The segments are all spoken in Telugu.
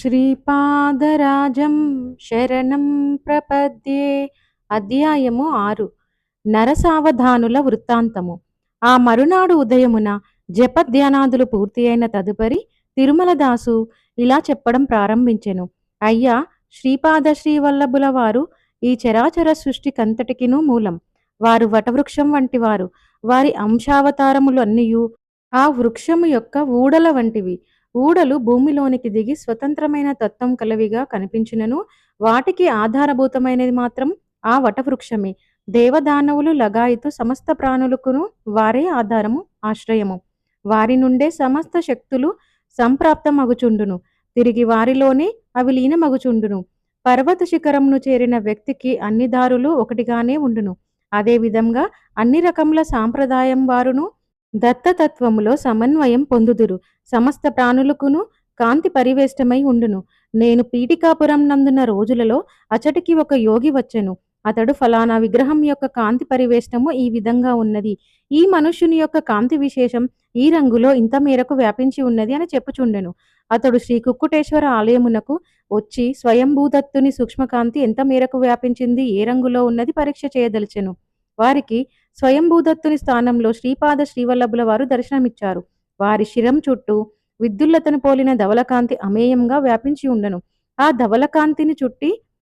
శ్రీపాదరాజం శరణం ప్రపద్యే. అధ్యాయము ఆరు. నరసావధానుల వృత్తాంతము. ఆ మరునాడు ఉదయమున జపధ్యానాదులు పూర్తి అయిన తదుపరి తిరుమలదాసు ఇలా చెప్పడం ప్రారంభించెను. అయ్యా శ్రీపాద శ్రీవల్లభుల వారు ఈ చరాచర సృష్టికంతటికినూ మూలం. వారు వటవృక్షం వంటివారు. వారి అంశావతారములు అన్నియు ఆ వృక్షము యొక్క ఊడల వంటివి. ఊడలు భూమిలోనికి దిగి స్వతంత్రమైన తత్వం కలవిగా కనిపించినను. వాటికి ఆధారభూతమైనది మాత్రం ఆ వటవృక్షమే. దేవదానవులు లగాయితు సమస్త ప్రాణులకును వారే ఆధారము ఆశ్రయము. వారి నుండే సమస్త శక్తులు సంప్రాప్తమగుచుండును. తిరిగి వారిలోనే అవి లీనమగుచుండును. పర్వత శిఖరమును చేరిన వ్యక్తికి అన్ని దారులు ఒకటిగానే ఉండును. అదే విధంగా అన్ని రకముల సాంప్రదాయం వారును దత్తతత్వములో సమన్వయం పొందుదురు. సమస్త ప్రాణులకును కాంతి పరివేష్టమై ఉండును. నేను పీఠికాపురం నందున రోజులలో అచటికి ఒక యోగి వచ్చెను. అతడు ఫలానా విగ్రహం యొక్క కాంతి పరివేష్టము ఈ విధంగా ఉన్నది. ఈ మనుష్యుని యొక్క కాంతి విశేషం ఈ రంగులో ఇంత మేరకు వ్యాపించి ఉన్నది అని చెప్పుచుండెను. అతడు శ్రీ కుక్కుటేశ్వర ఆలయమునకు వచ్చి స్వయంభూదత్తుని సూక్ష్మకాంతి ఎంత మేరకు వ్యాపించింది ఏ రంగులో ఉన్నది పరీక్ష చేయదలిచెను. వారికి స్వయంభూదత్తుని స్థానంలో శ్రీపాద శ్రీవల్లభుల వారు దర్శనమిచ్చారు. వారి శిరం చుట్టూ విద్యుల్లతను పోలిన ధవలకాంతి అమేయంగా వ్యాపించి ఉండను. ఆ ధవలకాంతిని చుట్టి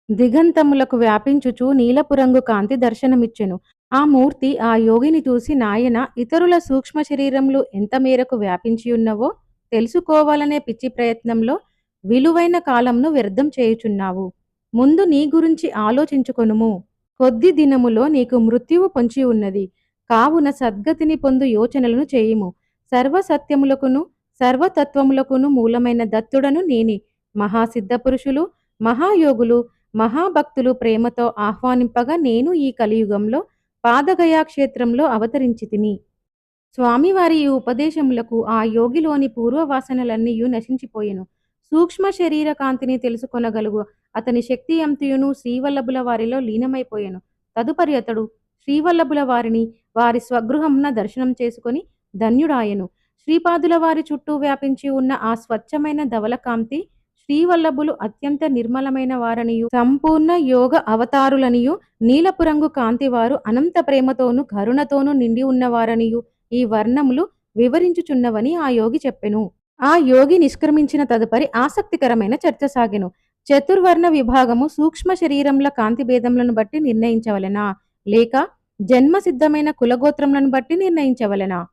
దిగంతములకు వ్యాపించుచు నీలపు రంగు కాంతి దర్శనమిచ్చెను. ఆ మూర్తి ఆ యోగిని చూసి నాయన ఇతరుల సూక్ష్మ శరీరములు ఎంత మేరకు వ్యాపించి ఉన్నవో తెలుసుకోవాలనే పిచ్చి ప్రయత్నంలో విలువైన కాలంను వ్యర్థం చేయుచున్నావు. ముందు నీ గురించి ఆలోచించుకొనుము. కొద్ది దినములో నీకు మృత్యువు పొంచి ఉన్నది. కావున సద్గతిని పొందు యోచనలను చేయుము. సర్వసత్యములకును సర్వతత్వములకును మూలమైన దత్తుడను నేనే. మహాసిద్ధపురుషులు మహాయోగులు మహాభక్తులు ప్రేమతో ఆహ్వానింపగా నేను ఈ కలియుగంలో పాదగయా క్షేత్రంలో అవతరించి తిని. స్వామివారి ఈ ఉపదేశములకు ఆ యోగిలోని పూర్వవాసనలన్నీ నశించిపోయెను. సూక్ష్మ శరీర కాంతిని తెలుసుకొనగలుగు అతని శక్తి అంతయును శ్రీవల్లభుల వారిలో లీనమైపోయాను. తదుపరి అతడు శ్రీవల్లభుల వారిని వారి స్వగృహంన దర్శనం చేసుకుని ధన్యుడాయెను. శ్రీపాదుల వారి చుట్టూ వ్యాపించి ఉన్న ఆ స్వచ్ఛమైన ధవలకాంతి శ్రీవల్లభులు అత్యంత నిర్మలమైన వారనియు. సంపూర్ణ యోగ అవతారులనియు. నీలపు రంగు కాంతి వారు అనంత ప్రేమతోనూ కరుణతోనూ నిండి ఉన్నవారనియు ఈ వర్ణములు వివరించుచున్నవని ఆ యోగి చెప్పెను. ఆ యోగి నిష్క్రమించిన తదుపరి ఆసక్తికరమైన చర్చ సాగెను. చతుర్వర్ణ విభాగము సూక్ష్మ శరీరముల కాంతి భేదములను బట్టి నిర్ణయించవలెనా? లేక జన్మ సిద్ధమైన కులగోత్రములను బట్టి నిర్ణయించవలెనా?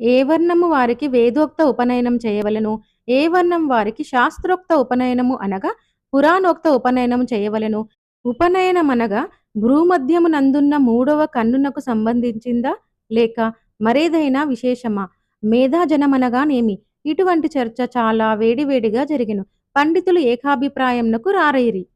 ఏ వర్ణము వారికి వేదోక్త ఉపనయనం చేయవలను? ఏ వర్ణం వారికి శాస్త్రోక్త ఉపనయనము అనగా పురాణోక్త ఉపనయనము చేయవలెను? ఉపనయనం అనగా భ్రూమధ్యమునందున్న మూడవ కన్నునకు సంబంధించిందా? లేక మరేదైనా విశేషమా? మేధాజనమనగానేమి ఇటువంటి చర్చ చాలా వేడివేడిగా జరిగిన. పండితులు ఏకాభిప్రాయంనకు రారైరి.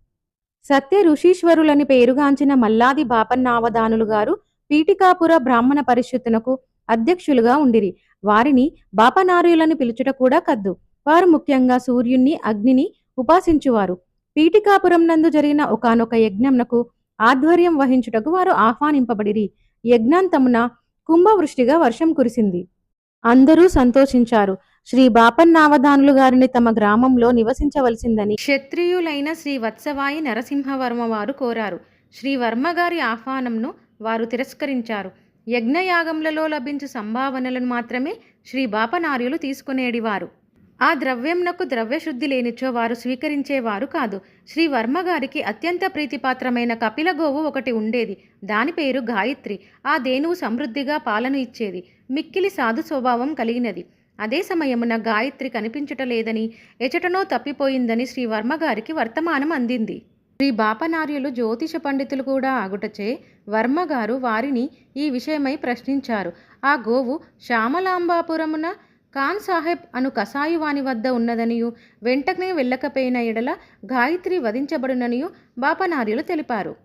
సత్య ఋషీశ్వరులని పేరుగాంచిన మల్లాది బాపన్నావధానులు గారు పీఠికాపుర బ్రాహ్మణ పరిషత్తునకు అధ్యక్షులుగా ఉండిరి. వారిని బాపనార్యులని పిలుచుట కూడా కద్దు. వారు ముఖ్యంగా సూర్యుణ్ణి అగ్నిని ఉపాసించువారు. పీఠికాపురం నందు జరిగిన ఒకనొక యజ్ఞంనకు ఆధ్వర్యం వహించుటకు వారు ఆహ్వానింపబడిరి. యజ్ఞాంతమున కుంభవృష్టిగా వర్షం కురిసింది. అందరూ సంతోషించారు. శ్రీ బాపన్నావధానులు గారిని తమ గ్రామంలో నివసించవలసిందని క్షత్రియులైన శ్రీ వత్సవాయి నరసింహవర్మ వారు కోరారు. శ్రీ వర్మ గారి ఆహ్వానంను వారు తిరస్కరించారు. యజ్ఞయాగములలో లభించు సంభావనలను మాత్రమే శ్రీ బాపనార్యులు తీసుకునేడివారు. ఆ ద్రవ్యంనకు ద్రవ్యశుద్ధి లేనిచో వారు స్వీకరించేవారు కాదు. శ్రీ వర్మ గారికి అత్యంత ప్రీతిపాత్రమైన కపిల గోవు ఒకటి ఉండేది. దాని పేరు గాయత్రి. ఆ దేనువు సమృద్ధిగా పాలను ఇచ్చేది. మిక్కిలి సాధు స్వభావం కలిగినది. అదే సమయమున గాయత్రి కనిపించటలేదని ఎచటనో తప్పిపోయిందని శ్రీ వర్తమానం అందింది. శ్రీ బాపనార్యులు జ్యోతిష పండితులు కూడా ఆగుటచే వర్మగారు వారిని ఈ విషయమై ప్రశ్నించారు. ఆ గోవు శ్యామలాంబాపురమున ఖాన్ సాహెబ్ అను కసాయువాని వద్ద ఉన్నదనియు వెంటనే వెళ్ళకపోయిన ఎడల గాయత్రి వధించబడుననియు బాపనార్యులు తెలిపారు.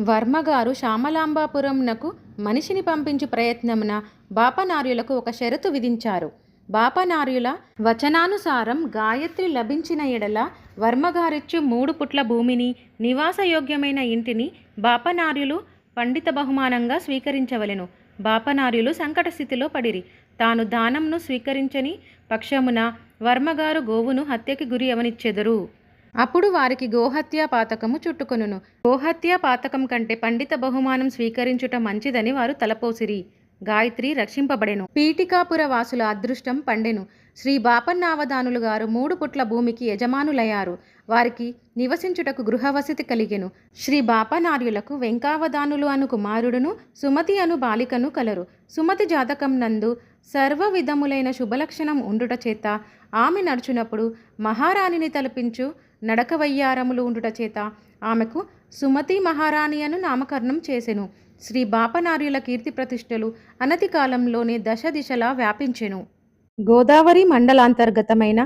వర్మగారు శ్యామలాంబాపురంనకు మనిషిని పంపించు ప్రయత్నమున బాపనార్యులకు ఒక షరతు విధించారు. బాపనార్యుల వచనానుసారం గాయత్రి లభించిన ఎడల వర్మగారిచ్చు మూడు పుట్ల భూమిని నివాసయోగ్యమైన ఇంటిని బాపనార్యులు పండిత బహుమానంగా స్వీకరించవలెను. బాపనార్యులు సంకట స్థితిలో పడిరి. తాను దానంను స్వీకరించని పక్షమున వర్మగారు గోవును హత్యకి గురి అవనిచ్చెదరు. అప్పుడు వారికి గోహత్యా పాతకము చుట్టుకొనును. గోహత్యా పాతకం కంటే పండిత బహుమానం స్వీకరించుట మంచిదని వారు తలపోసిరి. గాయత్రి రక్షింపబడెను. పీఠికాపుర వాసుల అదృష్టం పండెను. శ్రీ బాపన్నావధానులు గారు మూడు పుట్ల భూమికి యజమానులయ్యారు. వారికి నివసించుటకు గృహవసతి కలిగెను. శ్రీ బాపనార్యులకు వెంకావదానులు అను కుమారుడును సుమతి అను బాలికను కలరు. సుమతి జాతకం నందు సర్వ విధములైన శుభలక్షణం ఉండుట చేత ఆమె నడుచునప్పుడు మహారాణిని తలపించు నడక వయ్యారములు ఉండుట చేత ఆమెకు సుమతి మహారాణి అను నామకరణం చేసెను. శ్రీ బాపనార్యుల కీర్తి ప్రతిష్టలు అనతి కాలంలోనే దశ దిశలా వ్యాపించెను. గోదావరి మండలాంతర్గతమైన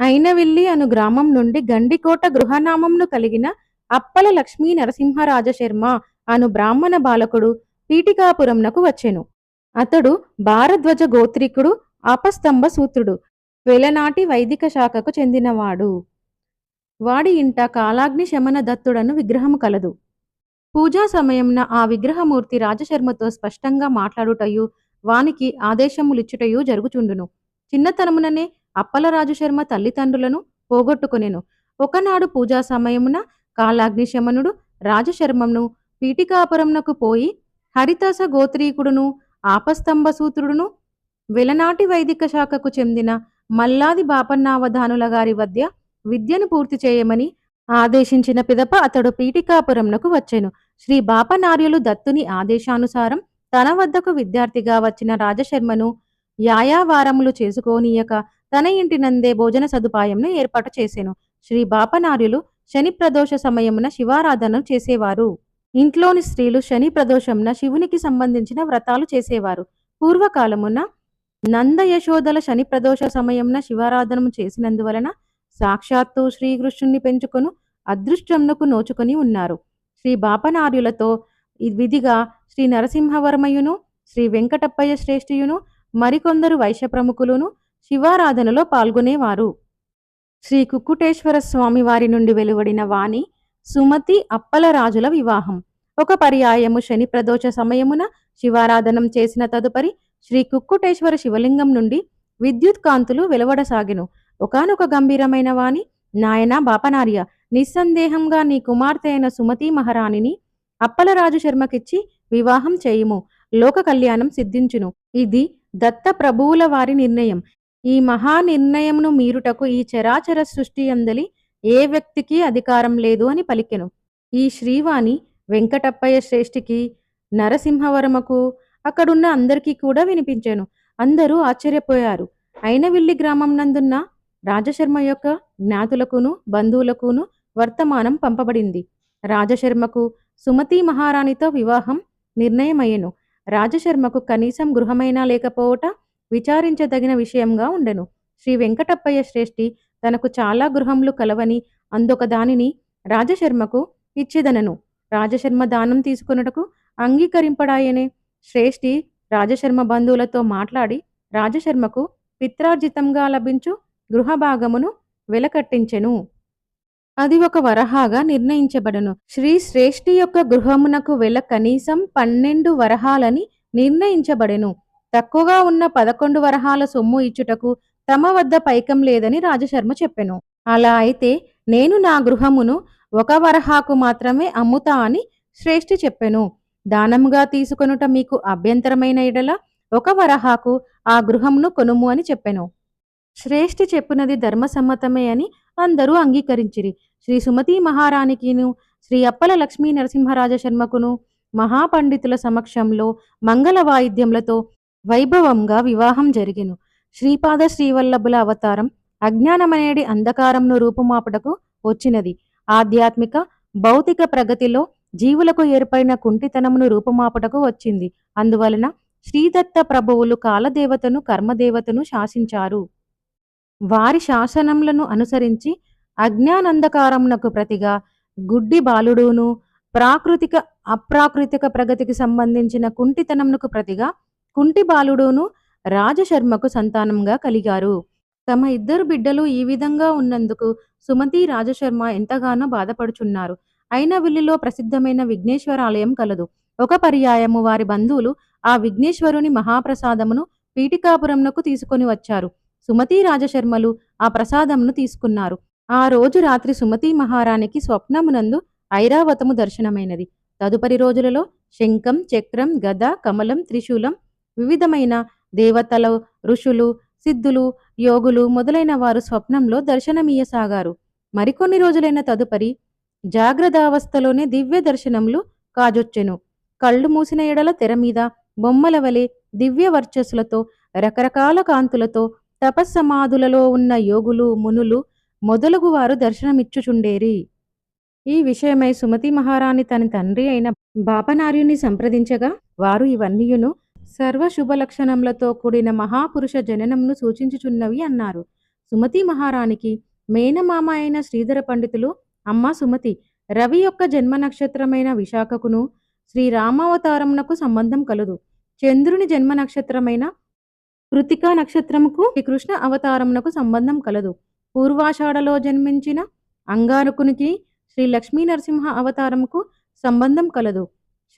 అయినవిల్లి అను గ్రామం నుండి గండికోట గృహనామంను కలిగిన అప్పల లక్ష్మీ నరసింహరాజశర్మ అను బ్రాహ్మణ బాలకుడు పీఠికాపురంనకు వచ్చెను. అతడు భారద్వజ గోత్రికుడు ఆపస్తంభ సూత్రుడు వెలనాటి వైదిక శాఖకు చెందినవాడు. వాడి ఇంట కాలాగ్ని శమన దత్తుడను విగ్రహము కలదు. పూజా సమయంన ఆ విగ్రహమూర్తి రాజశర్మతో స్పష్టంగా మాట్లాడుటయు వానికి ఆదేశములిచ్చుటయు జరుగుచుండును. చిన్నతనముననే అప్పలరాజు శర్మ తల్లిదండ్రులను పోగొట్టుకునేను. ఒకనాడు పూజా సమయమున కాళాగ్నిశమనుడు రాజశర్మను పీఠికాపురంనకు పోయి హరితాస గోత్రీకుడును ఆపస్తంభ సూత్రుడును వెలనాటి వైదిక శాఖకు చెందిన మల్లాది బాపన్నావధానుల గారి వద్య విద్యను పూర్తి చేయమని ఆదేశించిన పిదప అతడు పీఠికాపురంనకు వచ్చెను. శ్రీ బాపనార్యులు దత్తుని ఆదేశానుసారం తన వద్దకు విద్యార్థిగా వచ్చిన రాజశర్మను యాయావారములు చేసుకోనీయక తన ఇంటి నందే భోజన సదుపాయంను ఏర్పాటు చేసెను. శ్రీ బాపనార్యులు శని ప్రదోష సమయమున శివారాధన చేసేవారు. ఇంట్లోని స్త్రీలు శని ప్రదోషంన శివునికి సంబంధించిన వ్రతాలు చేసేవారు. పూర్వకాలమున నంద యశోదల శని ప్రదోష సమయంన శివారాధనము చేసినందువలన సాక్షాత్తు శ్రీకృష్ణుని పెంచుకొను అదృష్టమునకు నోచుకొని ఉన్నారు. శ్రీ బాపనార్యులతో విధిగా శ్రీ నరసింహవర్మయును శ్రీ వెంకటప్పయ్య శ్రేష్ఠియును మరికొందరు వైశ్య ప్రముఖులును శివారాధనలో పాల్గొనేవారు. శ్రీ కుక్కుటేశ్వర స్వామి వారి నుండి వెలువడిన వాణి సుమతి అప్పలరాజుల వివాహం. ఒక పర్యాయము శని ప్రదోష సమయమున శివారాధనం చేసిన తదుపరి శ్రీ కుక్కుటేశ్వర శివలింగం నుండి విద్యుత్ కాంతులు వెలువడసాగెను. ఒకానొక గంభీరమైన వాణి నాయన బాపనార్య నిస్సందేహంగా నీ కుమార్తె అయిన సుమతి మహారాణిని అప్పలరాజు శర్మకిచ్చి వివాహం చేయుము లోక కళ్యాణం సిద్ధించును. ఇది దత్త ప్రభువుల వారి నిర్ణయం. ఈ మహా నిర్ణయమును మీరుటకు ఈ చరాచర సృష్టి అందలి ఏ వ్యక్తికి అధికారం లేదు అని పలికెను. ఈ శ్రీవాణి వెంకటప్పయ్య శ్రేష్ఠికి నరసింహవరమకు అక్కడున్న అందరికీ కూడా వినిపించాను. అందరూ ఆశ్చర్యపోయారు. అయినవిల్లి గ్రామం నందున్న రాజశర్మ యొక్క జ్ఞాతులకును బంధువులకును వర్తమానం పంపబడింది. రాజశర్మకు సుమతి మహారాణితో వివాహం నిర్ణయమయ్యెను. రాజశర్మకు కనీసం గృహమైనా లేకపోవట విచారించదగిన విషయంగా ఉండెను. శ్రీ వెంకటప్పయ్య శ్రేష్ఠి తనకు చాలా గృహములు కలవని అందొక దానిని రాజశర్మకు ఇచ్చేదనను. రాజశర్మ దానం తీసుకొనుటకు అంగీకరింపడాయనే. శ్రేష్ఠి రాజశర్మ బంధువులతో మాట్లాడి రాజశర్మకు పిత్రార్జితంగా లభించు గృహభాగమును వెలకట్టించెను. అది ఒక వరహాగా నిర్ణయించబడను. శ్రీ శ్రేష్ఠి యొక్క గృహమునకు వెళ్ళ కనీసం పన్నెండు వరహాలని నిర్ణయించబడెను. తక్కువగా ఉన్న పదకొండు వరహాల సొమ్ము ఇచ్చుటకు తమ వద్ద పైకం లేదని రాజశర్మ చెప్పెను. అలా అయితే నేను నా గృహమును ఒక వరహాకు మాత్రమే అమ్ముతా అని శ్రేష్ఠి చెప్పెను. దానముగా తీసుకొనుట మీకు అభ్యంతరమైన ఎడల ఒక వరహాకు ఆ గృహమును కొనుము అని చెప్పెను. శ్రేష్ఠి చెప్పినది ధర్మసమ్మతమే అని అందరూ అంగీకరించిరి. శ్రీ సుమతి మహారాణికిను శ్రీ అప్పల లక్ష్మీ నరసింహరాజ శర్మకును మహాపండితుల సమక్షంలో మంగళ వాయిద్యములతో వైభవంగా వివాహం జరిగెను. శ్రీపాద శ్రీవల్లభుల అవతారం అజ్ఞానమనేడి అంధకారంను రూపుమాపుటకు వచ్చినది. ఆధ్యాత్మిక భౌతిక ప్రగతిలో జీవులకు ఏర్పడిన కుంటితనమును రూపుమాపుటకు వచ్చింది. అందువలన శ్రీదత్త ప్రభువులు కాలదేవతను కర్మదేవతను శాసించారు. వారి శాసనములను అనుసరించి అజ్ఞానంధకారమునకు ప్రతిగా గుడ్డి బాలుడును ప్రాకృతిక అప్రాకృతిక ప్రగతికి సంబంధించిన కుంటితనమునకు ప్రతిగా కుంటి బాలుడును రాజశర్మకు సంతానంగా కలిగారు. తమ ఇద్దరు బిడ్డలు ఈ విధంగా ఉన్నందుకు సుమతి రాజశర్మ ఎంతగానో బాధపడుచున్నారు. అయినవిల్లిలో ప్రసిద్ధమైన విఘ్నేశ్వర ఆలయం కలదు. ఒక పర్యాయము వారి బంధువులు ఆ విఘ్నేశ్వరుని మహాప్రసాదమును పీఠికాపురంనకు తీసుకొని వచ్చారు. సుమతి రాజశర్మలు ఆ ప్రసాదంను తీసుకున్నారు. ఆ రోజు రాత్రి సుమతి మహారాణికి స్వప్నమునందు ఐరావతము దర్శనమైనది. తదుపరి రోజులలో శంఖం చక్రం గద కమలం త్రిశూలం వివిధమైన దేవతలు ఋషులు సిద్ధులు యోగులు మొదలైన వారు స్వప్నంలో దర్శనమీయసాగారు మరికొన్ని రోజులైన తదుపరి జాగ్రత్తావస్థలోనే దివ్య దర్శనములు కాజొచ్చెను. కళ్ళు మూసిన ఎడల తెర మీద బొమ్మల వలె దివ్య వర్చస్సులతో రకరకాల కాంతులతో తపస్సమాధులలో ఉన్న యోగులు మునులు మొదలగు వారు దర్శనమిచ్చుచుండేరి. ఈ విషయమై సుమతి మహారాణి తన తండ్రి అయిన బాపనార్యుని సంప్రదించగా వారు ఇవన్నీయును సర్వ శుభ కూడిన మహాపురుష జననంను సూచించుచున్నవి అన్నారు. సుమతి మహారాణికి మేనమామ అయిన శ్రీధర పండితులు అమ్మ సుమతి రవి యొక్క జన్మ నక్షత్రమైన విశాఖకును శ్రీరామావతారమునకు సంబంధం కలదు. చంద్రుని జన్మ నక్షత్రమైన కృతికా నక్షత్రముకు శ్రీకృష్ణ అవతారమునకు సంబంధం కలదు. పూర్వాషాఢలో జన్మించిన అంగారకునికి శ్రీ లక్ష్మీ నరసింహ అవతారముకు సంబంధం కలదు.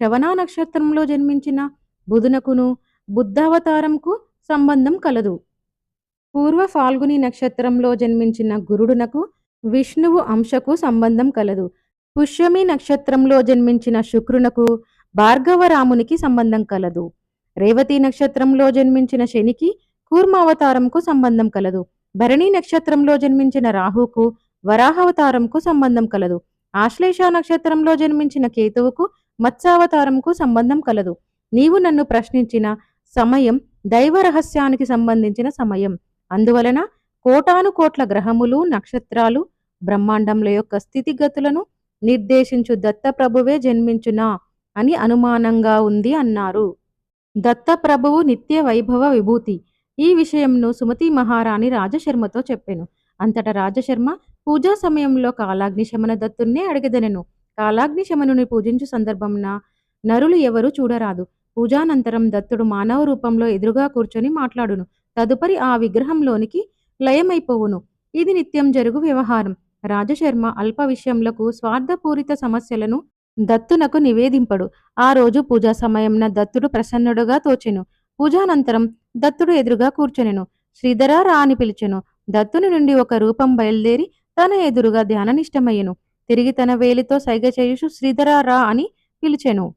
శవనా నక్షత్రంలో జన్మించిన బుధునకును బుద్ధావతారంకు సంబంధం కలదు. పూర్వ ఫాల్గుని నక్షత్రంలో జన్మించిన గురుడునకు విష్ణువు అంశకు సంబంధం కలదు. పుష్యమి నక్షత్రంలో జన్మించిన శుక్రునకు భార్గవరామునికి సంబంధం కలదు. రేవతి నక్షత్రంలో జన్మించిన శనికి కూర్మావతారంకు సంబంధం కలదు. భరణి నక్షత్రంలో జన్మించిన రాహుకు వరాహావతారంకు సంబంధం కలదు. ఆశ్లేష నక్షత్రంలో జన్మించిన కేతువుకు మత్స్యావతారంకు సంబంధం కలదు. నీవు నన్ను ప్రశ్నించిన సమయం దైవ రహస్యానికి సంబంధించిన సమయం. అందువలన కోటాను కోట్ల గ్రహములు నక్షత్రాలు బ్రహ్మాండంల యొక్క స్థితిగతులను నిర్దేశించు దత్తప్రభువే జన్మించునా అని అనుమానంగా ఉంది అన్నారు. దత్తప్రభువు నిత్య వైభవ విభూతి. ఈ విషయంను సుమతి మహారాణి రాజశర్మతో చెప్పెను. అంతటా రాజశర్మ పూజా సమయంలో కాలాగ్నిశమన దత్తున్నే అడిగదనెను. కాలాగ్నిశమనుని పూజించు సందర్భంన నరులు ఎవరు చూడరాదు. పూజానంతరం దత్తుడు మానవ రూపంలో ఎదురుగా కూర్చొని మాట్లాడును. తదుపరి ఆ విగ్రహంలోనికి లయమైపోవును. ఇది నిత్యం జరుగు వ్యవహారం. రాజశర్మ అల్ప విషయములకు స్వార్థపూరిత సమస్యలను దత్తునకు నివేదింపడు. ఆ రోజు పూజా సమయంన దత్తుడు ప్రసన్నుడుగా తోచెను. పూజానంతరం దత్తుడు ఎదురుగా కూర్చొనెను. శ్రీధర రా అని పిలిచెను. దత్తుని నుండి ఒక రూపం బయలుదేరి తన ఎదురుగా ధ్యాననిష్టమయ్యను. తిరిగి తన వేలితో సైగ చేయుచు శ్రీధర రా అని పిలిచెను.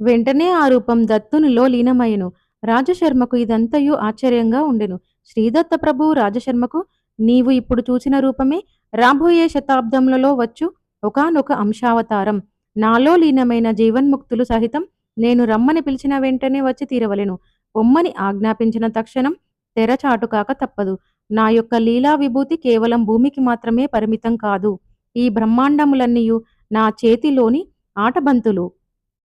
వెంటనే ఆ రూపం దత్తునిలో లీనమయ్యెను. రాజశర్మకు ఇదంతయు ఆశ్చర్యంగా ఉండెను. శ్రీదత్త ప్రభువు రాజశర్మకు నీవు ఇప్పుడు చూసిన రూపమే రాబోయే శతాబ్దములలో వచ్చు. ఒకనొక అంశావతారం. నాలో లీనమైన జీవన్ముక్తులు సహితం నేను రమ్మని పిలిచిన వెంటనే వచ్చి తీరవలెను. బొమ్మని ఆజ్ఞాపించిన తక్షణం తెరచాటు కాక తప్పదు. నా యొక్క లీలా విభూతి కేవలం భూమికి మాత్రమే పరిమితం కాదు. ఈ బ్రహ్మాండములన్నీయు నా చేతిలోని ఆటబంతులు.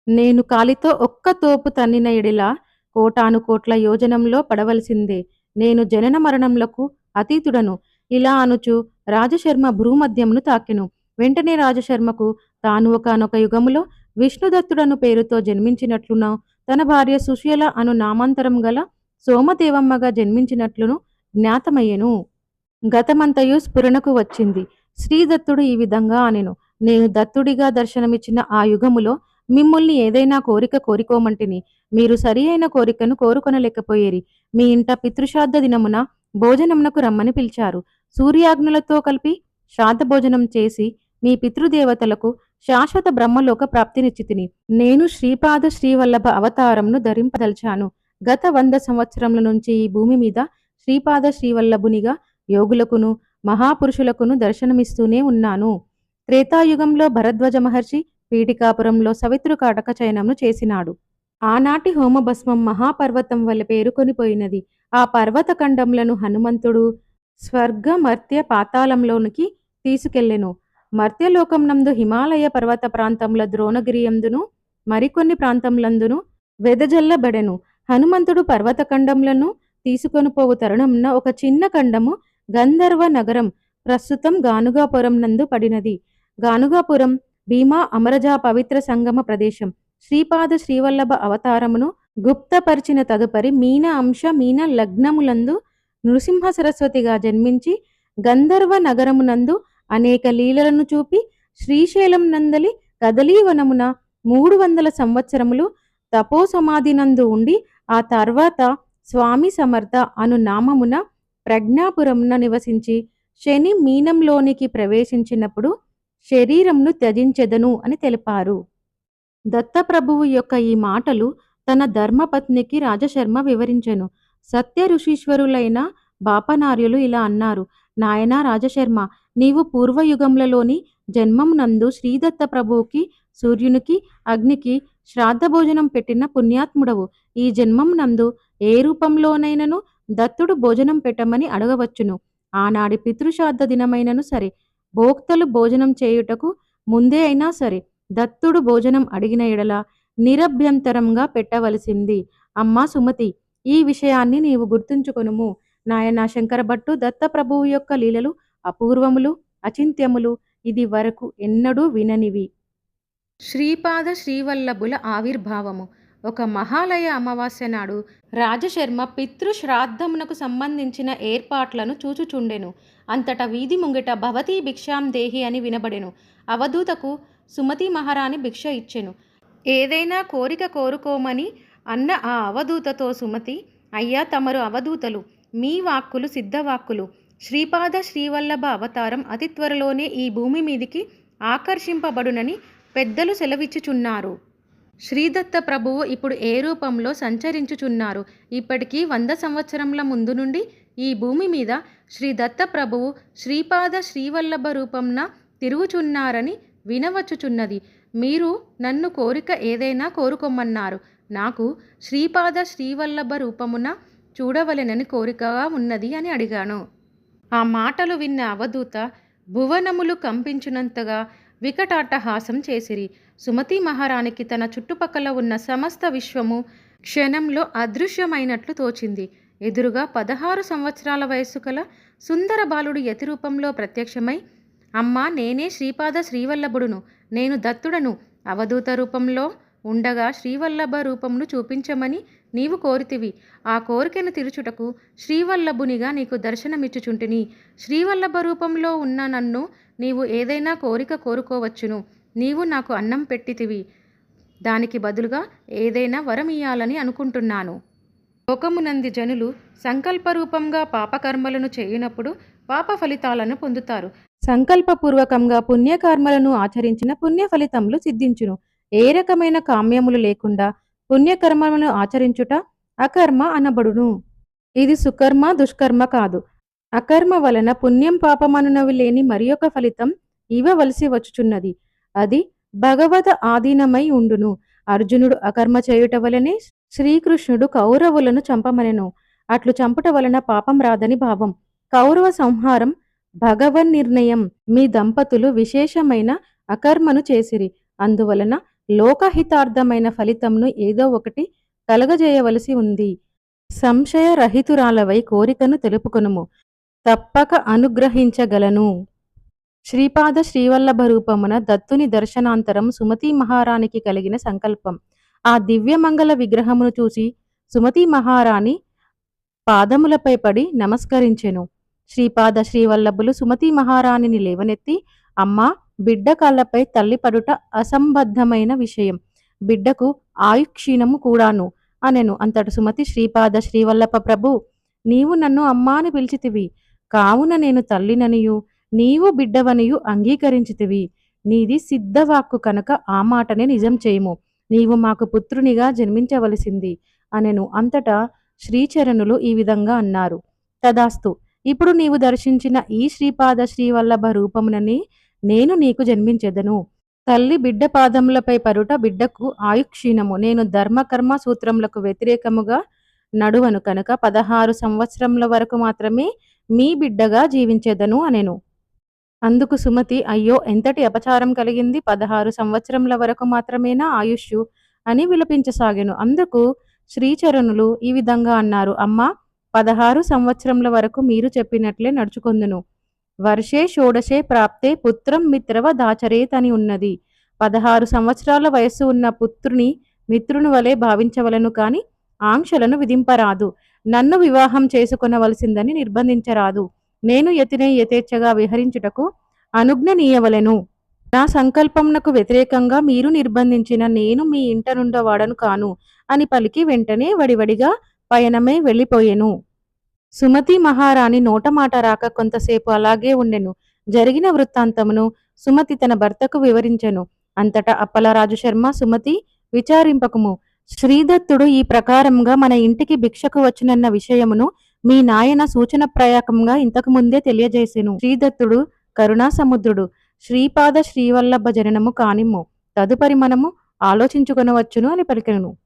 నేను కాలితో ఒక్క తోపు తన్నిన ఎడిలా కోటాను కోట్ల యోజనంలో పడవలసిందే. నేను జనన మరణములకు అతీతుడను. ఇలా అనుచు రాజశర్మ భూమధ్యమును తాకెను. వెంటనే రాజశర్మకు తాను ఒకనొక యుగములో విష్ణుదత్తుడను పేరుతో జన్మించినట్లును తన భార్య సుశీల అను నామాంతరం గల సోమదేవమ్మగా జన్మించినట్లును జ్ఞాతమయ్యెను. గతమంతయు స్ఫురణకు వచ్చింది. శ్రీదత్తుడు ఈ విధంగా అనెను. నేను దత్తుడిగా దర్శనమిచ్చిన ఆ యుగములో మిమ్మల్ని ఏదైనా కోరిక కోరికోమంటిని. మీరు సరి అయిన కోరికను కోరుకొనలేకపోయేరి. మీ ఇంట పితృశ్రాద్ధ దినమున భోజనమునకు రమ్మని పిలిచారు. సూర్యాగ్నులతో కలిపి శ్రాద్ధ భోజనం చేసి మీ పితృదేవతలకు శాశ్వత బ్రహ్మలోక ప్రాప్తినిచ్చితిని. నేను శ్రీపాద శ్రీవల్లభ అవతారంను ధరింపదల్చాను. గత వంద సంవత్సరముల నుంచి ఈ భూమి మీద శ్రీపాద శ్రీవల్లభునిగా యోగులకును మహాపురుషులకును దర్శనమిస్తూనే ఉన్నాను. త్రేతాయుగంలో భరద్వజ మహర్షి పీఠికాపురంలో సవిత్రు కాటక చయనమును చేసినాడు. ఆనాటి హోమభస్మం మహాపర్వతం వల్ల పేరుకొనిపోయినది ఆ పర్వత ఖండములను హనుమంతుడు స్వర్గమర్త్య పాతాళంలోనికి తీసుకెళ్ళెను మర్త్యలోకం నందు హిమాలయ పర్వత ప్రాంతంలో ద్రోణగిరియందును మరికొన్ని ప్రాంతంలందును వెదజల్లబడెను. హనుమంతుడు పర్వత ఖండములను తీసుకొని పోవు తరుణంన ఒక చిన్న ఖండము గంధర్వ నగరం ప్రస్తుతం గానుగాపురం నందు పడినది. గానుగాపురం భీమా అమరజా పవిత్ర సంగమ ప్రదేశం. శ్రీపాద శ్రీవల్లభ అవతారమును గుప్తపరిచిన తదుపరి మీన అంశ మీన లగ్నములందు నృసింహ సరస్వతిగా జన్మించి గంధర్వ నగరమునందు అనేక లీలలను చూపి శ్రీశైలం నందలి కదలీవనమున మూడు వందల సంవత్సరములు తపోసమాధినందు ఉండి ఆ తర్వాత స్వామి సమర్థ అను నామమున ప్రజ్ఞాపురంన నివసించి శని మీనంలోనికి ప్రవేశించినప్పుడు శరీరంను త్యజించెదను అని తెలిపారు. దత్తప్రభువు యొక్క ఈ మాటలు తన ధర్మపత్నికి రాజశర్మ వివరించెను. సత్య ఋషీశ్వరులైన బాపనార్యులు ఇలా అన్నారు. నాయనా రాజశర్మ నీవు పూర్వయుగములలోని జన్మం నందు శ్రీదత్త ప్రభువుకి సూర్యునికి అగ్నికి శ్రాద్ధ భోజనం పెట్టిన పుణ్యాత్ముడవు. ఈ జన్మం నందు ఏ రూపంలోనైనను దత్తుడు భోజనం పెట్టమని అడగవచ్చును. ఆనాడి పితృశ్రాద్ధ దినమైనను సరే భోక్తలు భోజనం చేయుటకు ముందే అయినా సరే దత్తుడు భోజనం అడిగిన ఎడల నిరభ్యంతరంగా పెట్టవలసింది. అమ్మా సుమతి ఈ విషయాన్ని నీవు గుర్తుంచుకొనుము. నాయనా శంకరభట్టు దత్తప్రభువు యొక్క లీలలు అపూర్వములు అచింత్యములు ఇది వరకు ఎన్నడూ విననివి. శ్రీపాద శ్రీవల్లభుల ఆవిర్భావము. ఒక మహాలయ అమావాస్య నాడు రాజశర్మ పితృశ్రాద్ధమునకు సంబంధించిన ఏర్పాట్లను చూచుచుండెను. అంతటా వీధి ముంగిట భవతీ భిక్షాం దేహి అని వినబడెను. అవధూతకు సుమతి మహారాణి భిక్ష ఇచ్చెను. ఏదైనా కోరిక కోరుకోమని అన్న ఆ అవధూతతో సుమతి అయ్యా తమరు అవధూతలు మీ వాక్కులు సిద్ధవాక్కులు. శ్రీపాద శ్రీవల్లభ అవతారం అతి త్వరలోనే ఈ భూమి మీదికి ఆకర్షింపబడునని పెద్దలు సెలవిచ్చుచున్నారు. శ్రీదత్త ప్రభువు ఇప్పుడు ఏ రూపంలో సంచరించుచున్నారు? ఇప్పటికీ వంద సంవత్సరముల ముందు నుండి ఈ భూమి మీద శ్రీదత్త ప్రభువు శ్రీపాద శ్రీవల్లభ రూపంన తిరుగుచున్నారని వినవచ్చుచున్నది. మీరు నన్ను కోరిక ఏదైనా కోరుకోమన్నారు నాకు శ్రీపాద శ్రీవల్లభ రూపమున చూడవలెనని కోరికగా ఉన్నది అని అడిగాను. ఆ మాటలు విన్న అవధూత భువనములు కంపించినంతగా వికటాట్టహాసం చేసిరి. సుమతి మహారాణికి తన చుట్టుపక్కల ఉన్న సమస్త విశ్వము క్షణంలో అదృశ్యమైనట్లు తోచింది. ఎదురుగా పదహారు సంవత్సరాల వయస్సు కల సుందర బాలుడు యతి రూపంలో ప్రత్యక్షమై అమ్మా నేనే శ్రీపాద శ్రీవల్లభుడును. నేను దత్తుడను. అవధూత రూపంలో ఉండగా శ్రీవల్లభ రూపమును చూపించమని నీవు కోరితివి. ఆ కోరికను తీర్చుటకు శ్రీవల్లభునిగా నీకు దర్శనమిచ్చుచుంటిని. శ్రీవల్లభ రూపంలో ఉన్న నన్ను నీవు ఏదైనా కోరిక కోరుకోవచ్చును. నీవు నాకు అన్నం పెట్టితివి. దానికి బదులుగా ఏదైనా వరం ఇయ్యాలని అనుకుంటున్నాను. లోకమునంది జనులు సంకల్పరూపంగా పాపకర్మలను చేయనప్పుడు పాప ఫలితాలను పొందుతారు. సంకల్పపూర్వకంగా పుణ్యకర్మలను ఆచరించిన పుణ్య ఫలితములు సిద్ధించును. ఏ రకమైన కామ్యములు లేకుండా పుణ్యకర్మలను ఆచరించుట అకర్మ అనబడును. ఇది సుకర్మ దుష్కర్మ కాదు. అకర్మ వలన పుణ్యం పాపమనునవి లేని మరి ఒక ఫలితం ఇవ్వవలసి వచ్చుచున్నది. అది భగవత ఆధీనమై ఉండును. అర్జునుడు అకర్మ చేయుట వలనే శ్రీకృష్ణుడు కౌరవులను చంపమనెను. అట్లు చంపుట వలన పాపం రాదని భావం. కౌరవ సంహారం భగవన్ నిర్ణయం. మీ దంపతులు విశేషమైన అకర్మను చేసిరి. అందువలన లోకహితార్థమైన ఫలితంను ఏదో ఒకటి కలగజేయవలసి ఉంది. సంశయరహితురాలవై కోరికను తెలుపుకొనుము. తప్పక అనుగ్రహించగలను. శ్రీపాద శ్రీవల్లభ రూపమున దత్తుని దర్శనాంతరం సుమతి మహారాణికి కలిగిన సంకల్పం. ఆ దివ్యమంగళ విగ్రహమును చూసి సుమతి మహారాణి పాదములపై పడి నమస్కరించెను. శ్రీపాద శ్రీవల్లభులు సుమతి మహారాణిని లేవనెత్తి అమ్మా బిడ్డ కాళ్ళపై తల్లి పడుట అసంబద్ధమైన విషయం. బిడ్డకు ఆయుక్షీణము కూడాను అనెను. అంతట సుమతి శ్రీపాద శ్రీవల్లభ ప్రభు నీవు నన్ను అమ్మా అని పిలిచితివి. కావున నేను తల్లిననియు నీవు బిడ్డవనియు అంగీకరించితివి. నీది సిద్ధవాక్కు కనుక ఆ మాటనే నిజం చేయము. నీవు మాకు పుత్రునిగా జన్మించవలసింది అనెను. అంతటా శ్రీచరణులు ఈ విధంగా అన్నారు. తదాస్తు ఇప్పుడు నీవు దర్శించిన ఈ శ్రీపాద శ్రీవల్లభ రూపమునని నేను నీకు జన్మించెదను. తల్లి బిడ్డ పాదములపై పరుట బిడ్డకు ఆయుక్షీణము. నేను ధర్మకర్మ సూత్రములకు వ్యతిరేకముగా నడువను కనుక పదహారు సంవత్సరముల వరకు మాత్రమే మీ బిడ్డగా జీవించెదను అనెను. అందుకు సుమతి అయ్యో ఎంతటి అపచారం కలిగింది? పదహారు సంవత్సరముల వరకు మాత్రమేనా ఆయుష్ అని విలపించసాగెను. అందుకు శ్రీచరణులు ఈ విధంగా అన్నారు. అమ్మ పదహారు సంవత్సరముల వరకు మీరు చెప్పినట్లే నడుచుకొందును. వర్షే షోడశే ప్రాప్తే పుత్రం మిత్రవ దాచరేత్ అని ఉన్నది. పదహారు సంవత్సరాల వయస్సు ఉన్న పుత్రుని మిత్రుని వలె భావించవలను కాని ఆంక్షలను విధింపరాదు. నన్ను వివాహం చేసుకొనవలసిందని నిర్బంధించరాదు. నేను యతినే యథేచ్ఛగా విహరించుటకు అనుజ్ఞనీయవలెను. నా సంకల్పంనకు వ్యతిరేకంగా మీరు నిర్బంధించిన నేను మీ ఇంట నుండవాడను కాను అని పలికి వెంటనే వడివడిగా పయనమై వెళ్ళిపోయెను. సుమతి మహారాణి నోటమాట రాక కొంతసేపు అలాగే ఉండెను. జరిగిన వృత్తాంతమును సుమతి తన భర్తకు వివరించెను. అంతటా అప్పలరాజు శర్మ సుమతి విచారింపకము. శ్రీదత్తుడు ఈ ప్రకారంగా మన ఇంటికి భిక్షకు వచ్చినన్న విషయమును మీ నాయన సూచన ప్రయాకంగా ఇంతకు ముందే తెలియజేసెను. శ్రీదత్తుడు కరుణా సముద్రుడు. శ్రీపాద శ్రీవల్లభ జననము కానిమ్ము. తదుపరి మనము ఆలోచించుకొనవచ్చును అని పలికెను.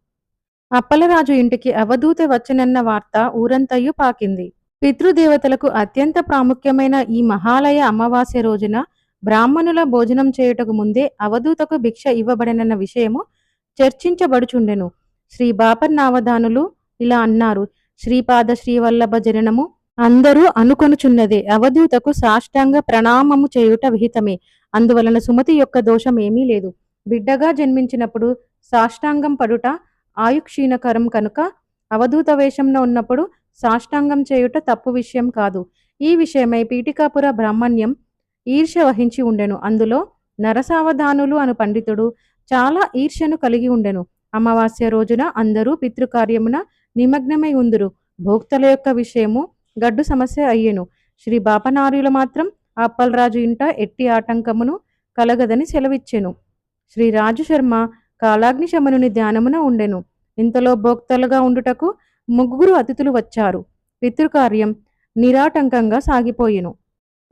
అప్పలరాజు ఇంటికి అవధూత వచ్చనన్న వార్త ఊరంతయు పాకింది. పితృదేవతలకు అత్యంత ప్రాముఖ్యమైన ఈ మహాలయ అమావాస్య రోజున బ్రాహ్మణుల భోజనం చేయుటకు ముందే అవధూతకు భిక్ష ఇవ్వబడినన్న విషయము చర్చించబడుచుండెను. శ్రీ బాపన్నావధానులు ఇలా అన్నారు శ్రీపాద శ్రీవల్లభ జననము అందరూ అనుకొనుచున్నదే. అవధూతకు సాష్టాంగ ప్రణామము చేయుట విహితమే. అందువలన సుమతి యొక్క దోషం ఏమీ లేదు. బిడ్డగా జన్మించినప్పుడు సాష్టాంగం పడుట ఆయుక్షీణకరం కనుక అవధూత వేషంలో ఉన్నప్పుడు సాష్టాంగం చేయుట తప్పు విషయం కాదు. ఈ విషయమై పీఠికాపుర బ్రాహ్మణ్యం ఈర్ష్య వహించి ఉండెను. అందులో నరసావధానులు అను పండితుడు చాలా ఈర్ష్యను కలిగి ఉండెను. అమావాస్య రోజున అందరూ పితృకార్యమున నిమగ్నమై ఉందురు. భోక్తల యొక్క విషయము గడ్డు సమస్య అయ్యెను. శ్రీ బాపనార్యులు మాత్రం అప్పలరాజు ఇంట ఎట్టి ఆటంకమును కలగదని సెలవిచ్చెను. శ్రీ రాజు శర్మ కాలాగ్ని శమనుని ధ్యానమున ఉండెను. ఇంతలో భోక్తలుగా ఉండుటకు ముగ్గురు అతిథులు వచ్చారు. పితృకార్యం నిరాటంకంగా సాగిపోయెను.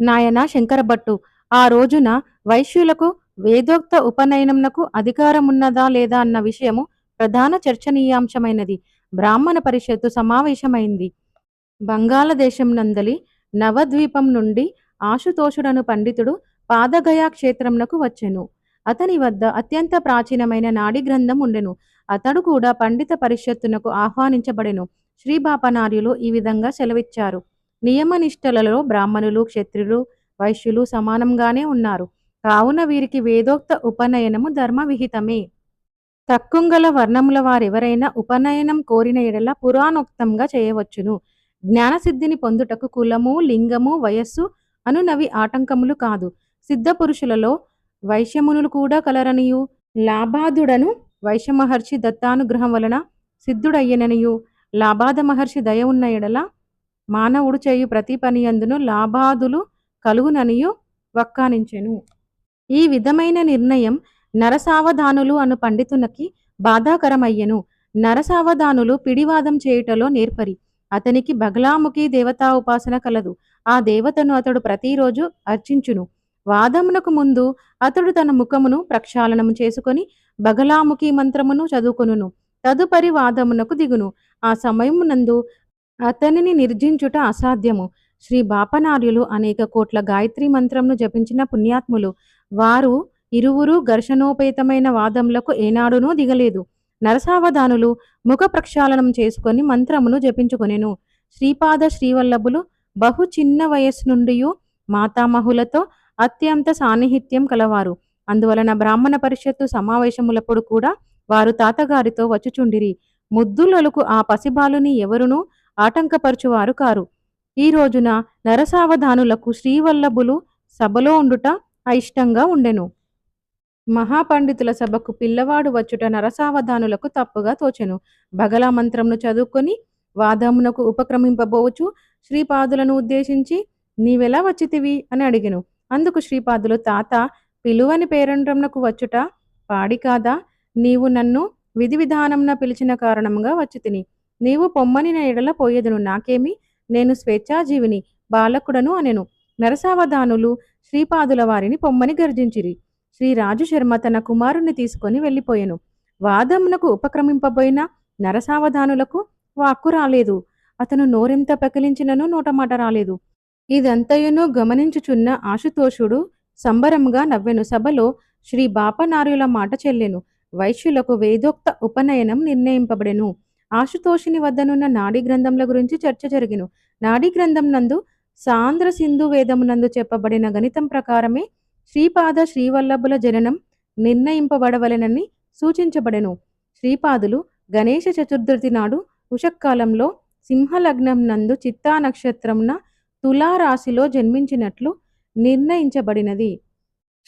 నాయన శంకరభట్టు ఆ రోజున వైశ్యులకు వేదోక్త ఉపనయనమునకు అధికారమున్నదా లేదా అన్న విషయము ప్రధాన చర్చనీయాంశమైనది. బ్రాహ్మణ పరిషత్తు సమావేశమైంది. బంగాళదేశం నందలి నవద్వీపం నుండి ఆశుతోషుడను పండితుడు పాదగయా క్షేత్రమునకు వచ్చెను. అతని వద్ద అత్యంత ప్రాచీనమైన నాడి గ్రంథం ఉండెను. అతడు కూడా పండిత పరిషత్తునకు ఆహ్వానించబడెను. శ్రీబాపనార్యులు ఈ విధంగా సెలవిచ్చారు. నియమనిష్టలలో బ్రాహ్మణులు క్షత్రులు వైశ్యులు సమానంగానే ఉన్నారు. కావున వీరికి వేదోక్త ఉపనయనము ధర్మవిహితమే. తక్కుంగల వర్ణముల వారెవరైనా ఉపనయనం కోరిన ఎడల పురాణోక్తంగా చేయవచ్చును. జ్ఞానసిద్ధిని పొందుటకు కులము లింగము వయస్సు అనునవి ఆటంకములు కాదు. సిద్ధ పురుషులలో వైశ్యమునులు కూడా కలరనియు. లాభాదుడను వైశ్యమహర్షి దత్తానుగ్రహం వలన సిద్ధుడయ్యననియు. లాభాద మహర్షి దయ ఉన్న ఎడల మానవుడు చేయు ప్రతి పని అందును లాభాదులు కలుగుననియు వక్కానించెను. ఈ విధమైన నిర్ణయం నరసావధానులు అను పండితునకి బాధాకరమయ్యెను. నరసావధానులు పిడివాదం చేయుటలో నేర్పరి. అతనికి బగలాముఖి దేవతా ఉపాసన కలదు. ఆ దేవతను అతడు ప్రతిరోజు అర్చించును. వాదమునకు ముందు అతడు తన ముఖమును ప్రక్షాళనము చేసుకొని బగలాముఖి మంత్రమును చదువుకొనును. తదుపరి వాదమునకు దిగును. ఆ సమయమునందు అతనిని నిర్జించుట అసాధ్యము. శ్రీ బాపనార్యులు అనేక కోట్ల గాయత్రి మంత్రమును జపించిన పుణ్యాత్ములు. వారు ఇరువురు ఘర్షణోపేతమైన వాదములకు ఏనాడునూ దిగలేదు. నరసావధానులు ముఖ ప్రక్షాళనం చేసుకొని మంత్రమును జపించుకొనెను. శ్రీపాద శ్రీవల్లభులు బహు చిన్న వయస్సు నుండి మాతామహులతో అత్యంత సాన్నిహిత్యం కలవారు. అందువలన బ్రాహ్మణ పరిషత్తు సమావేశములప్పుడు కూడా వారు తాతగారితో వచ్చుచుండిరి. ముద్దులొలుకు ఆ పసిబాలుని ఎవరునూ ఆటంకపరచువారు కారు. ఈ రోజున నరసావధానులకు శ్రీవల్లభులు సభలో ఉండుట అయిష్టంగా ఉండెను. మహాపండితుల సభకు పిల్లవాడు వచ్చుట నరసావధానులకు తప్పుగా తోచెను. బగలా మంత్రంను చదువుకొని వాదమునకు ఉపక్రమింపబోవచ్చు శ్రీపాదులను ఉద్దేశించి నీవెలా వచ్చితివి? అని అడిగెను. అందుకు శ్రీపాదులు తాత పిలువని పేరండ్రమునకు వచ్చుట పాడి కాదా? నీవు నన్ను విధి విధానంన పిలిచిన కారణంగా వచ్చి తిని. నీవు పొమ్మని నా ఎడల పోయేదను నాకేమి? నేను స్వేచ్ఛాజీవిని బాలకుడను అనెను. నరసావధానులు శ్రీపాదుల వారిని పొమ్మని గర్జించిరి. శ్రీరాజు శర్మ తన కుమారుణ్ణి తీసుకొని వెళ్ళిపోయెను. వాదమునకు ఉపక్రమింపబోయిన నరసావధానులకు వాక్కు రాలేదు. అతను నోరెంత పెకిలించినను నోటమాట రాలేదు. ఇదంతయును గమనించుచున్న ఆశుతోషుడు సంబరంగా నవ్వెను. సభలో శ్రీ బాపనార్యుల మాట చెల్లెను. వైశ్యులకు వేదోక్త ఉపనయనం నిర్ణయింపబడెను. ఆశుతోషిని వద్దనున్న నాడీ గ్రంథముల గురించి చర్చ జరిగిను. నాడీ గ్రంథం నందు సాంద్ర సింధు వేదమునందు చెప్పబడిన గణితం ప్రకారమే శ్రీపాద శ్రీవల్లభుల జననం నిర్ణయింపబడవలెనని సూచించబడెను. శ్రీపాదులు గణేష చతుర్థి నాడు ఉషక్కాలంలో సింహలగ్నం నందు చిత్తా నక్షత్రంన తులారాశిలో జన్మించినట్లు నిర్ణయించబడినది.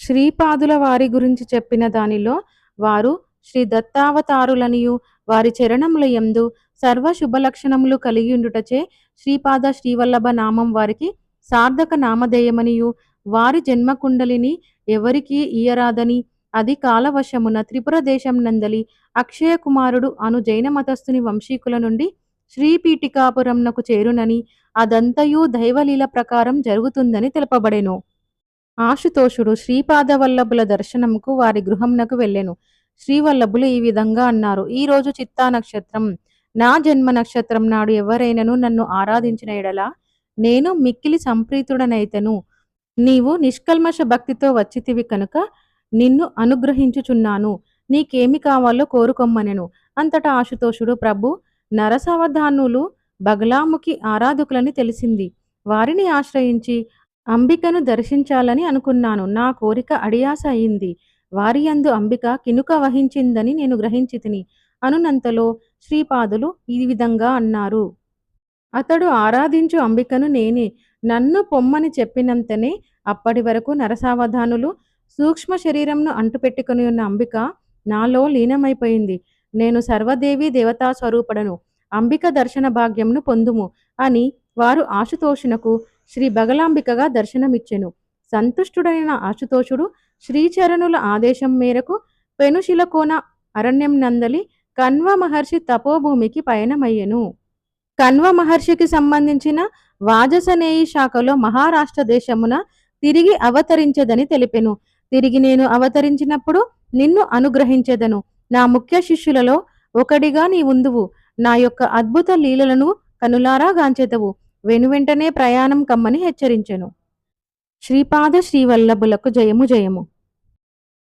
శ్రీపాదుల వారి గురించి చెప్పిన దానిలో వారు శ్రీ దత్తావతారులనియు వారి చరణముల యందు సర్వ శుభలక్షణములు కలిగి ఉండుటచే శ్రీపాద శ్రీవల్లభ నామం వారికి సార్థక నామధేయమనియు వారి జన్మకుండలిని ఎవరికీ ఇయరాదని అది కాలవశమున త్రిపుర దేశం నందలి అక్షయ కుమారుడు అను జైన మతస్థుని వంశీకుల నుండి శ్రీపీఠికాపురంనకు చేరునని అదంతయు దైవలీల ప్రకారం జరుగుతుందని తెలుపబడెను. ఆశుతోషుడు శ్రీపాదవల్లభుల దర్శనంకు వారి గృహంనకు వెళ్ళెను. శ్రీవల్లభులు ఈ విధంగా అన్నారు ఈ రోజు చిత్తా నక్షత్రం నా జన్మ నక్షత్రం నాడు ఎవరైనను నన్ను ఆరాధించిన ఎడల నేను మిక్కిలి సంప్రీతుడనైతను. నీవు నిష్కల్మష భక్తితో వచ్చితివి కనుక నిన్ను అనుగ్రహించుచున్నాను. నీకేమి కావాలో కోరుకొమ్మనెను అంతటా ఆశుతోషుడు ప్రభు నరసావధానులు బగలాముఖి ఆరాధకులని తెలిసింది. వారిని ఆశ్రయించి అంబికను దర్శించాలని అనుకున్నాను. నా కోరిక అడియాస అయింది. వారి యందు అంబిక కినుక వహించిందని నేను గ్రహించితిని. అనునంతలో శ్రీపాదులు ఈ విధంగా అన్నారు. అతడు ఆరాధించు అంబికను నేనే. నన్ను పొమ్మని చెప్పినంతనే అప్పటి వరకు నరసావధానులు సూక్ష్మ శరీరంను అంటుపెట్టుకుని ఉన్న అంబిక నాలో లీనమైపోయింది. నేను సర్వదేవి దేవతా స్వరూపడను అంబిక దర్శన భాగ్యంను పొందుము అని వారు ఆశుతోషునకు శ్రీ బగలాంబికగా దర్శనమిచ్చెను. సంతుష్టుడైన ఆశుతోషుడు శ్రీచరణుల ఆదేశం మేరకు పెనుశిలకోన అరణ్యం నందలి కన్వ మహర్షి తపోభూమికి పయనమయ్యెను. కన్వ మహర్షికి సంబంధించిన వాజసనేయి శాఖలో మహారాష్ట్ర దేశమున తిరిగి అవతరించదని తెలిపెను. తిరిగి నేను అవతరించినప్పుడు నిన్ను అనుగ్రహించెదను. నా ముఖ్య శిష్యులలో ఒకడిగా నీ ఉందువు. నా యొక్క అద్భుత లీలలను కనులారా గాంచెదవు వెనువెంటనే ప్రయాణం కమ్మని హెచ్చరించెను. శ్రీపాద శ్రీవల్లభులకు జయము జయము.